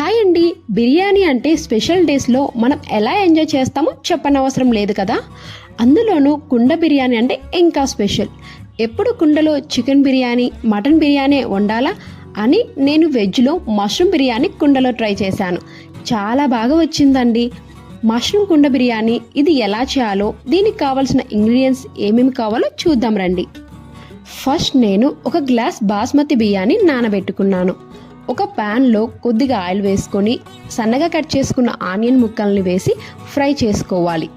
Hi అండి. బిర్యానీ అంటే special డేస్లో మనం ఎలా ఎంజాయ్ చేస్తామో చెప్పనవసరం లేదు కదా? అందులోనూ కుండ బిర్యానీ అంటే ఇంకా స్పెషల్. ఎప్పుడు కుండలో చికెన్ బిర్యానీ మటన్ బిర్యానీ వండాలా అని నేను వెజ్లో మష్రూమ్ బిర్యానీ కుండలో ట్రై చేశాను. చాలా బాగా వచ్చిందండి. మష్రూమ్ కుండ బిర్యానీ ఇది ఎలా చేయాలో దీనికి కావాల్సిన ఇంగ్రీడియంట్స్ ఏమేమి కావాలో చూద్దాం రండి. ఫస్ట్ నేను ఒక గ్లాస్ బాస్మతి బియ్యాన్ని నానబెట్టుకున్నాను. ఒక ప్యాన్లో కొద్దిగా ఆయిల్ వేసుకొని సన్నగా కట్ చేసుకున్న ఆనియన్ ముక్కల్ని వేసి ఫ్రై చేసుకోవాలి.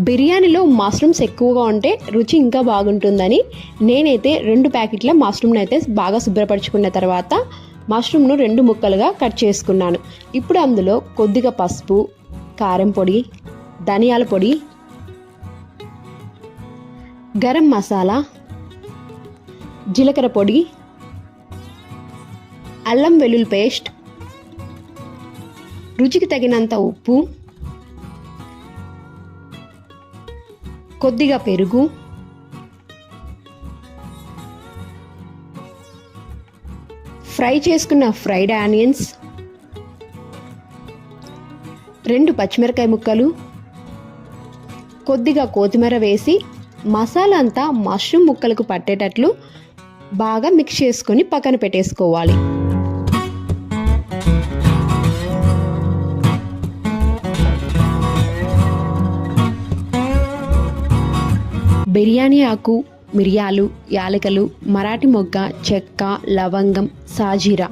బిర్యానీలో మష్రూమ్స్ ఎక్కువగా ఉంటే రుచి ఇంకా బాగుంటుందని నేనైతే రెండు ప్యాకెట్ల మష్రూమ్ని అయితే బాగా శుభ్రపరచుకున్న తర్వాత మష్రూమ్ను రెండు ముక్కలుగా కట్ చేసుకున్నాను. ఇప్పుడు అందులో కొద్దిగా పసుపు కారం పొడి ధనియాల పొడి గరం మసాలా జీలకర్ర పొడి అల్లం వెల్లుల్లి పేస్ట్ రుచికి తగినంత ఉప్పు కొద్దిగా పెరుగు ఫ్రై చేసుకున్న ఫ్రైడ్ ఆనియన్స్ రెండు పచ్చిమిరకాయ ముక్కలు కొద్దిగా కొత్తిమీర వేసి మసాలా అంతా మష్రూమ్ ముక్కలకు పట్టేటట్లు బాగా మిక్స్ చేసుకొని పక్కన పెట్టేసుకోవాలి. బిర్యానీ ఆకు మిరియాలు యాలకలు మరాఠీ మొగ్గ చెక్క లవంగం సాజీరా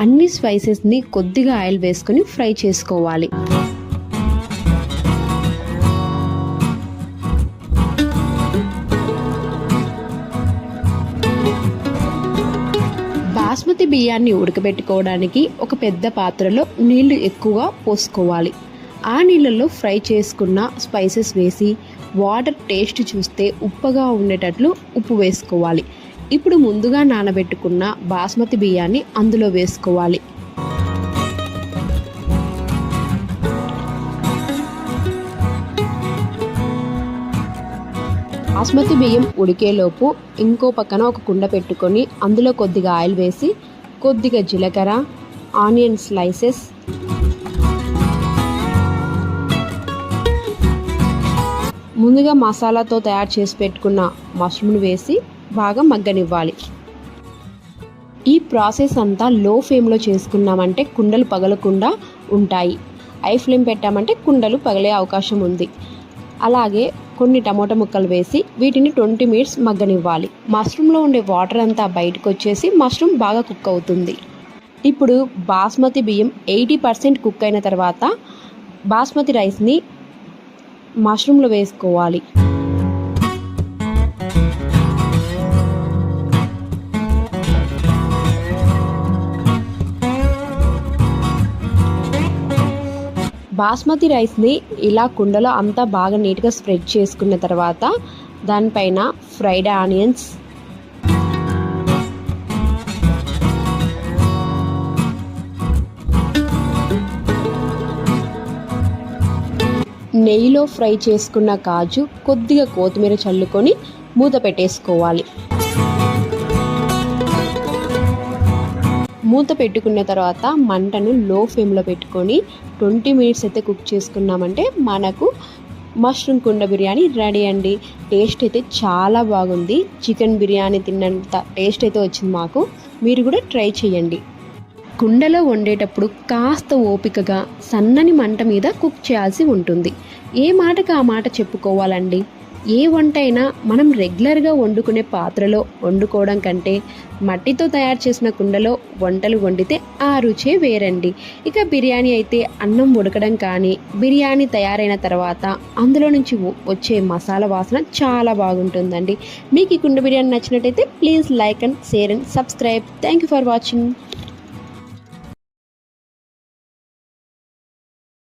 అన్ని స్పైసెస్ని కొద్దిగా ఆయిల్ వేసుకొని ఫ్రై చేసుకోవాలి. బాస్మతి బియ్యాన్ని ఉడకబెట్టుకోవడానికి ఒక పెద్ద పాత్రలో నీళ్ళు ఎక్కువగా పోసుకోవాలి. ఆ నీళ్ళల్లో ఫ్రై చేసుకున్న స్పైసెస్ వేసి వాటర్ టేస్ట్ చూస్తే ఉప్పగా ఉండేటట్లు ఉప్పు వేసుకోవాలి. ఇప్పుడు ముందుగా నానబెట్టుకున్న బాస్మతి బియ్యాన్ని అందులో వేసుకోవాలి. బాస్మతి బియ్యం ఉడికేలోపు ఇంకో పక్కన ఒక కుండ పెట్టుకొని అందులో కొద్దిగా ఆయిల్ వేసి కొద్దిగా జీలకర్ర ఆనియన్ స్లైసెస్ ముందుగా మసాలాతో తయారు చేసి పెట్టుకున్న మష్రూమ్ని వేసి బాగా మగ్గనివ్వాలి. ఈ ప్రాసెస్ అంతా లో ఫ్లేమ్లో చేసుకున్నామంటే కుండలు పగలకుండా ఉంటాయి. ఐ ఫ్లేమ్ పెట్టామంటే కుండలు పగలే అవకాశం ఉంది. అలాగే కొన్ని టమోటా ముక్కలు వేసి వీటిని ట్వంటీ మినిట్స్ మగ్గనివ్వాలి. మష్రూమ్లో ఉండే వాటర్ అంతా బయటకు వచ్చేసి మష్రూమ్ బాగా కుక్ అవుతుంది. ఇప్పుడు బాస్మతి బియ్యం ఎయిటీ పర్సెంట్ కుక్ అయిన తర్వాత బాస్మతి రైస్ని మష్రూమ్లో వేసుకోవాలి. బాస్మతి రైస్ని ఇలా కుండలో అంతా బాగా నీట్గా స్ప్రెడ్ చేసుకున్న తర్వాత దానిపైన ఫ్రైడ్ ఆనియన్స్ నెయ్యిలో ఫ్రై చేసుకున్న కాజు కొద్దిగా కొత్తిమీర చల్లుకొని మూత పెట్టేసుకోవాలి. మూత పెట్టుకున్న తర్వాత మంటను లో ఫ్లేమ్లో పెట్టుకొని ట్వంటీ మినిట్స్ అయితే కుక్ చేసుకున్నామంటే మనకు మష్రూమ్ కుండ బిర్యానీ రెడీ అండి. టేస్ట్ అయితే చాలా బాగుంది. చికెన్ బిర్యానీ తిన్నంత టేస్ట్ అయితే వచ్చింది మాకు. మీరు కూడా ట్రై చేయండి. కుండలో వండేటప్పుడు కాస్త ఓపికగా సన్నని మంట మీద కుక్ చేయాల్సి ఉంటుంది. ఏ మాటకు ఆ మాట చెప్పుకోవాలండి? ఏ వంట అయినా మనం రెగ్యులర్గా వండుకునే పాత్రలో వండుకోవడం కంటే మట్టితో తయారు చేసిన కుండలో వంటలు వండితే ఆ రుచే వేరండి. ఇక బిర్యానీ అయితే అన్నం ఉడకడం కానీ బిర్యానీ తయారైన తర్వాత అందులో నుంచి వచ్చే మసాలా వాసన చాలా బాగుంటుందండి. మీకు ఈ కుండ బిర్యానీ నచ్చినట్టయితే please like and share and subscribe. Thank you for watching.